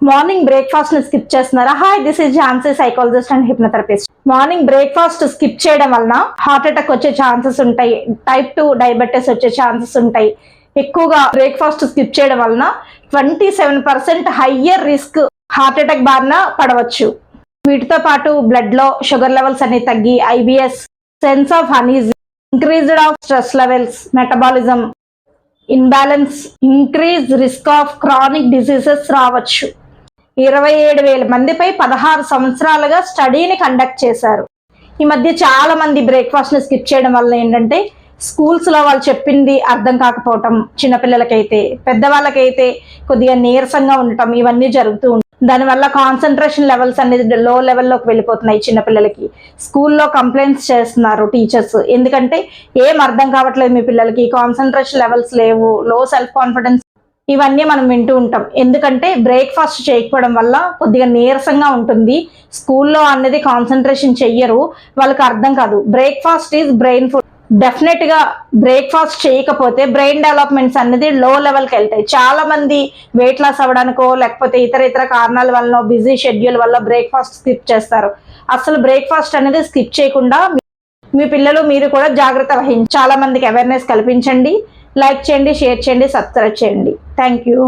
Morning బ్రేక్ఫాస్ట్ని skip చేస్తున్నారా? Hi this is Jhansi psychologist and hypnotherapist morning breakfast skip చేయడం వలన హార్ట్ అటాక్ వచ్చే ఛాన్సెస్ ఉంటాయి. టైప్ టూ డయాబెటీస్ వచ్చే ఛాన్సెస్ ఉంటాయి. ఎక్కువగా బ్రేక్ఫాస్ట్ స్కిప్ చేయడం వలన twenty seven percent higher risk heart attack బారిన పడవచ్చు. వీటితో పాటు బ్లడ్లో షుగర్ లెవెల్స్ అనేవి తగ్గి IBS sense of హనీజ్ increased of stress levels metabolism imbalance increase risk of chronic diseases రావచ్చు. ఇరవై ఏడు వేల మందిపై పదహారు సంవత్సరాలుగా స్టడీని కండక్ట్ చేశారు. ఈ మధ్య చాలా మంది బ్రేక్ఫాస్ట్ని స్కిప్ చేయడం వల్ల ఏంటంటే స్కూల్స్లో వాళ్ళు చెప్పింది అర్థం కాకపోవటం చిన్నపిల్లలకైతే పెద్దవాళ్ళకైతే కొద్దిగా నీరసంగా ఉండటం ఇవన్నీ జరుగుతూ ఉంటాయి దానివల్ల కాన్సన్ట్రేషన్ లెవెల్స్ అనేది లో లెవెల్లోకి వెళ్ళిపోతున్నాయి చిన్నపిల్లలకి. స్కూల్లో కంప్లైంట్స్ చేస్తున్నారు టీచర్స్. ఎందుకంటే ఏం అర్థం కావట్లేదు మీ పిల్లలకి. కాన్సన్ట్రేషన్ లెవెల్స్ లేవు. లో సెల్ఫ్ కాన్ఫిడెన్స్ ఇవన్నీ మనం వింటూ ఉంటాం. ఎందుకంటే బ్రేక్ఫాస్ట్ చేయకపోవడం వల్ల కొద్దిగా నీరసంగా ఉంటుంది. స్కూల్లో అనేది కాన్సన్ట్రేషన్ చెయ్యరు. వాళ్ళకి అర్థం కాదు. బ్రేక్ఫాస్ట్ ఈజ్ బ్రెయిన్ ఫుడ్ డెఫినెట్గా బ్రేక్ఫాస్ట్ చేయకపోతే బ్రెయిన్ డెవలప్మెంట్స్ అనేది లో లెవెల్కి వెళ్తాయి. చాలా మంది వెయిట్ లాస్ అవ్వడానికో లేకపోతే ఇతర ఇతర కారణాల వల్ల బిజీ షెడ్యూల్ వల్ల బ్రేక్ఫాస్ట్ స్కిప్ చేస్తారు. అసలు బ్రేక్ఫాస్ట్ అనేది స్కిప్ చేయకుండా మీ పిల్లలు మీరు కూడా జాగ్రత్త వహించి చాలా మందికి అవేర్నెస్ కల్పించండి. లైక్ చేయండి షేర్ చేయండి సబ్స్క్రైబ్ చేయండి. Thank you